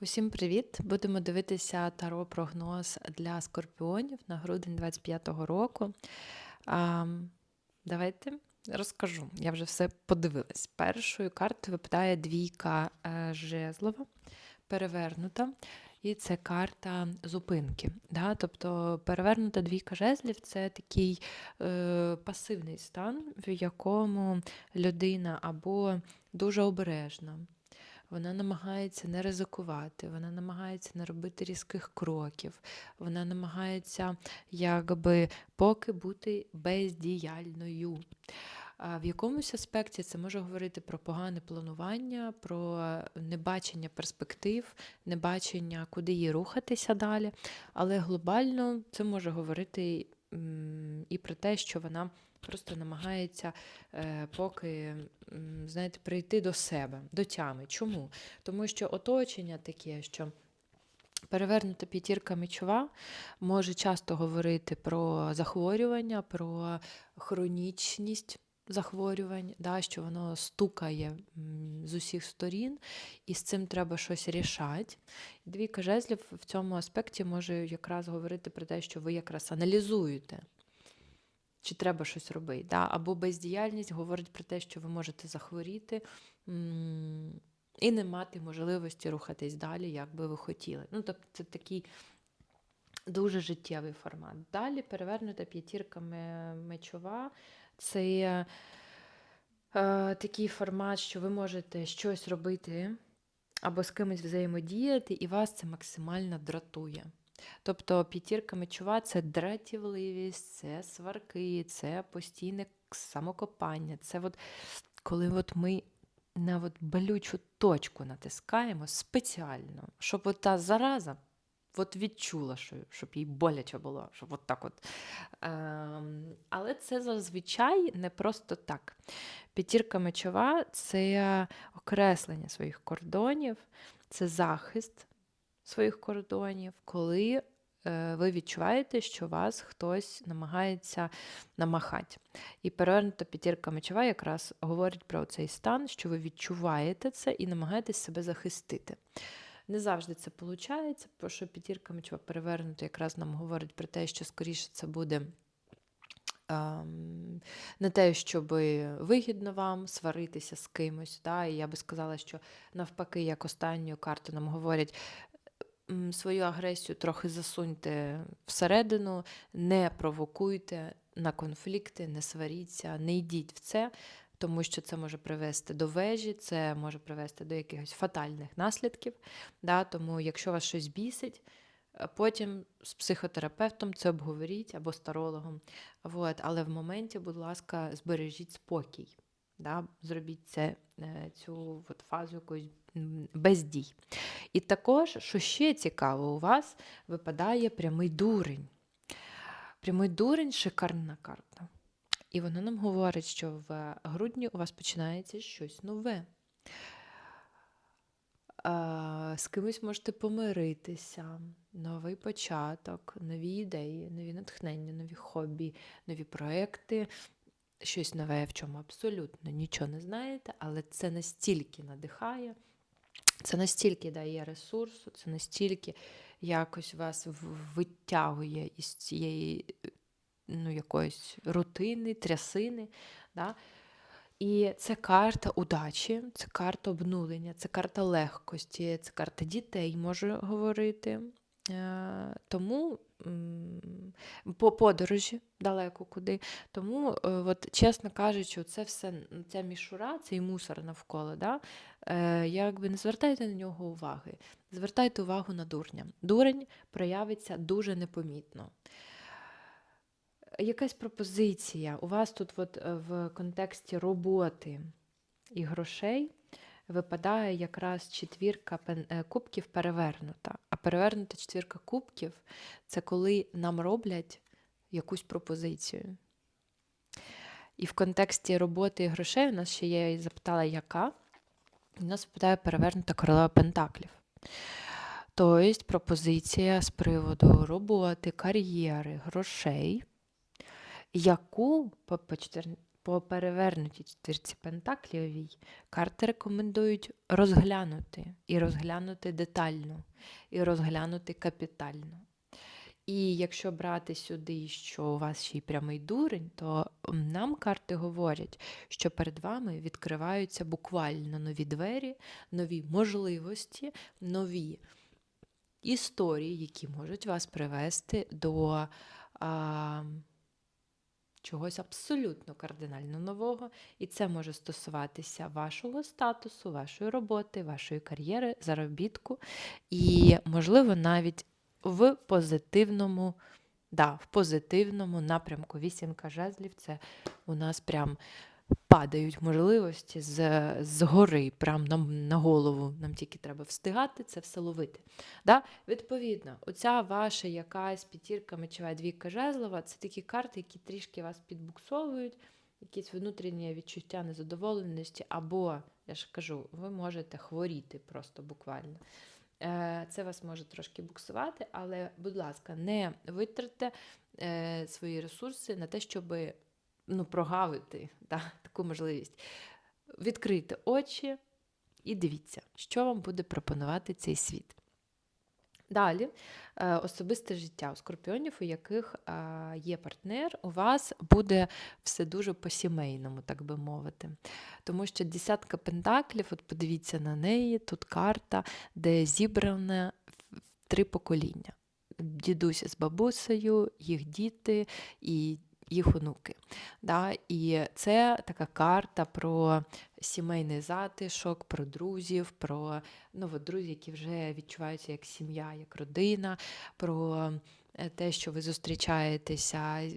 Усім привіт! Будемо дивитися таро прогноз для скорпіонів на грудень 25-го року. А, давайте розкажу. Я вже все подивилась. Першою картою випадає двійка е, жезлова, перевернута. І це карта зупинки. Да? Тобто перевернута двійка жезлів це такий е, пасивний стан, в якому людина або дуже обережна, вона намагається не ризикувати, вона намагається не робити різких кроків, вона намагається якби поки бути бездіяльною. В якомусь аспекті це може говорити про погане планування, про небачення перспектив, небачення, куди їй рухатися далі. Але глобально це може говорити і про те, що вона просто намагається е, поки знаєте, прийти до себе, до тями. Чому? Тому що оточення таке, що. Перевернута п'ятірка мечова може часто говорити про захворювання, про хронічність захворювань, да, що воно стукає з усіх сторін, і з цим треба щось рішати. Двійка жезлів в цьому аспекті може якраз говорити про те, що ви якраз аналізуєте, чи треба щось робити. Да? Або бездіяльність говорить про те, що ви можете захворіти. і не мати можливості рухатись далі, як би ви хотіли. Ну, тобто це такий дуже життєвий формат. Далі перевернута п'ятірка мечова. Це е, такий формат, що ви можете щось робити або з кимось взаємодіяти, і вас це максимально дратує. Тобто п'ятірка мечова це дратівливість, це сварки, це постійне самокопання. Це от коли от ми на от болючу точку натискаємо спеціально, щоб от та зараза от відчула, що, щоб їй боляче було, щоб от так от. Ем, але це зазвичай не просто так. П'ятірка мечова це окреслення своїх кордонів, це захист своїх кордонів, коли е, ви відчуваєте, що вас хтось намагається намахати. І перевернута п'ятірка мечова якраз говорить про цей стан, що ви відчуваєте це і намагаєтесь себе захистити. Не завжди це виходить, бо що п'ятірка мечова перевернута якраз нам говорить про те, що скоріше це буде. ем, Не те, щоб вигідно вам сваритися з кимось. Да? І я би сказала, що навпаки, як останню карту нам говорять, свою агресію трохи засуньте всередину, не провокуйте на конфлікти, не сваріться, не йдіть в це, тому що це може привести до вежі, це може привести до якихось фатальних наслідків. Да? Тому, якщо вас щось бісить, е, потім з психотерапевтом це обговоріть або з тарологом. Вот. Але в моменті, будь ласка, збережіть спокій. Да? Зробіть це, е, цю от фазу якоїсь м, без дій. І також, що ще цікаво, у вас випадає прямий дурень. Прямий дурень шикарна карта. І вона нам говорить, що в грудні у вас починається щось нове. З кимось можете помиритися, новий початок, нові ідеї, нові натхнення, нові хобі, нові проекти, щось нове, в чому абсолютно нічого не знаєте, але це настільки надихає, це настільки дає ресурсу, це настільки якось вас витягує із цієї ну, якоїсь рутини, трясини. Да? І це карта удачі, це карта обнулення, це карта легкості, це карта дітей може говорити. Е, Тому по подорожі далеко куди. Тому, е, от, чесно кажучи, це все, ця мішура, цей мусор навколо, да? е, якби не звертайте на нього уваги. Звертайте увагу на дурня. Дурень проявиться дуже непомітно. Якась пропозиція у вас тут от е, в контексті роботи і грошей випадає якраз четвірка кубків перевернута. Перевернута четвірка кубків це коли нам роблять якусь пропозицію. І в контексті роботи і грошей у нас ще є, її запитала, яка. У нас випадає перевернута королева Пентаклів. Тобто пропозиція з приводу роботи, кар'єри, грошей, яку по, по, перевернутій четвірці Пентаклівій карти рекомендують розглянути і розглянути детально, і розглянути капітально. І якщо брати сюди, що у вас ще й прямий дурень, то нам карти говорять, що перед вами відкриваються буквально нові двері, нові можливості, нові історії, які можуть вас привести до а, чогось абсолютно кардинально нового. І це може стосуватися вашого статусу, вашої роботи, вашої кар'єри, заробітку, і, можливо, навіть в позитивному, да, в позитивному напрямку. Вісімка жезлів це у нас прям падають можливості з, з гори, прям нам на голову. Нам тільки треба встигати це все ловити. Да? Відповідно, оця ваша якась п'ятірка мечова двійка жезлова це такі карти, які трішки вас підбуксовують, якісь внутрішнє відчуття незадоволеності, або, я ж кажу, ви можете хворіти просто буквально. Е, Це вас може трошки буксувати, але, будь ласка, не витратьте е, свої ресурси на те, щоб ну, прогавити да, таку можливість. Відкрийте очі і дивіться, що вам буде пропонувати цей світ. Далі, е, особисте життя у скорпіонів, у яких е, є партнер, у вас буде все дуже по-сімейному, так би мовити. Тому що десятка пентаклів, от подивіться на неї, тут карта, де зібране три покоління: дідусь з бабусею, їх діти і їх онуки. Да? І це така карта про сімейний затишок, про друзів, про ну, от друзі, які вже відчуваються як сім'я, як родина, про е, те, що ви зустрічаєтеся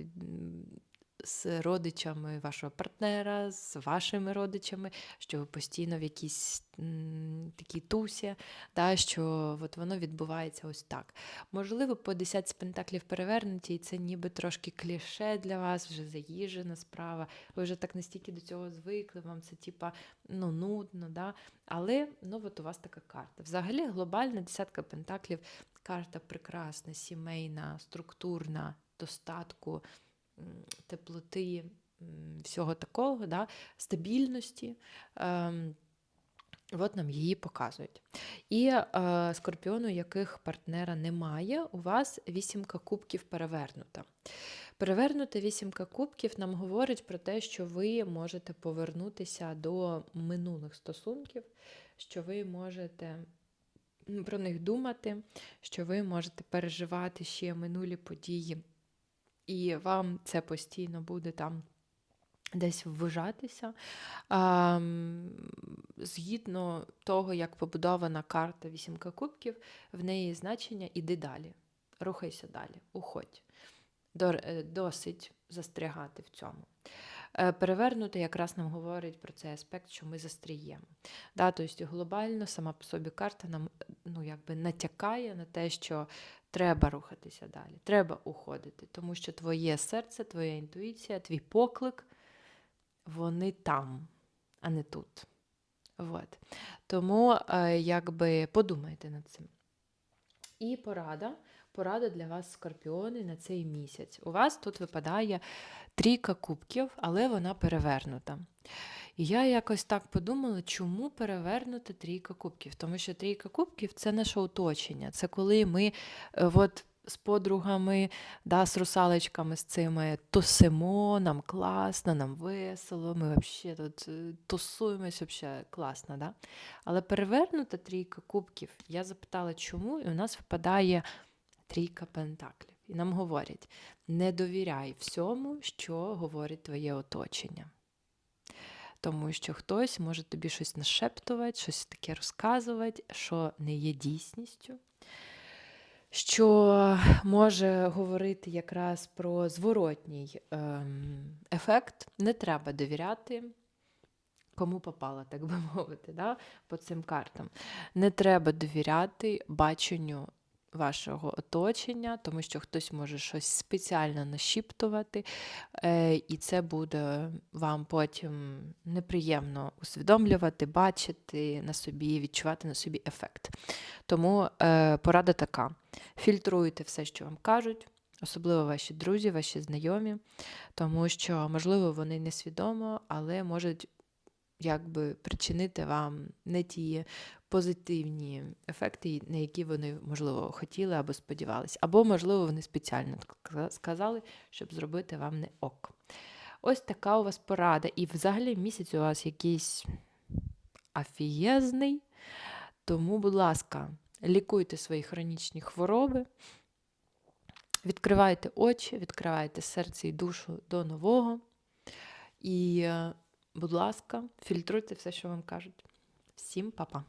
з родичами вашого партнера, з вашими родичами, що ви постійно в якійсь м, такій тусі, да, що от воно відбувається ось так. Можливо, по 10 пентаклів перевернуті, і це ніби трошки кліше для вас, вже заїжджена справа. Ви вже так настільки до цього звикли, вам це типа ну, нудно, да? але ну, от у вас така карта. Взагалі, глобальна десятка пентаклів карта прекрасна, сімейна, структурна, достатку, теплоти, всього такого, да? стабільності. Ем, От нам її показують. І е, скорпіону, яких партнера немає, у вас вісімка кубків перевернута. Перевернута вісімка кубків нам говорить про те, що ви можете повернутися до минулих стосунків, що ви можете про них думати, що ви можете переживати ще минулі події, і вам це постійно буде там десь ввижатися. Згідно того, як побудована карта вісімка кубків, в неї значення іди далі, рухайся далі, уходь. Е, Досить застрягати в цьому. Е, Перевернути якраз нам говорить про цей аспект, що ми застріємо. Да, тобто глобально сама по собі карта нам ну, якби натякає на те, що треба рухатися далі, треба уходити, тому що твоє серце, твоя інтуїція, твій поклик, вони там, а не тут. Вот. Тому е, якби подумайте над цим. І порада. Порада для вас, скорпіони, на цей місяць. У вас тут випадає трійка кубків, але вона перевернута. І я якось так подумала, чому перевернута трійка кубків? Тому що трійка кубків це наше оточення. Це коли ми е, от, з подругами, да, з русалочками з цими тусимо, нам класно, нам весело, ми взагалі тут е, тусуємось, взагалі класно. Да? Але перевернута трійка кубків, я запитала, чому, і у нас випадає трійка пентаклів. І нам говорять: не довіряй всьому, що говорить твоє оточення. Тому що хтось може тобі щось нашептувати, щось таке розказувати, що не є дійсністю, що може говорити якраз про зворотній ем, ефект. Не треба довіряти, кому попала, так би мовити, да, по цим картам. Не треба довіряти баченню вашого оточення, тому що хтось може щось спеціально нашіптувати, е, і це буде вам потім неприємно усвідомлювати, бачити на собі, відчувати на собі ефект. Тому е, порада така: фільтруйте все, що вам кажуть, особливо ваші друзі, ваші знайомі, тому що, можливо, вони несвідомо, але можуть якби причинити вам не ті позитивні ефекти, на які вони, можливо, хотіли або сподівалися. Або, можливо, вони спеціально сказали, щоб зробити вам не ок. Ось така у вас порада. І взагалі місяць у вас якийсь афієзний. Тому, будь ласка, лікуйте свої хронічні хвороби, відкривайте очі, відкривайте серце і душу до нового. І, е, будь ласка, фільтруйте все, що вам кажуть. Всім па-па!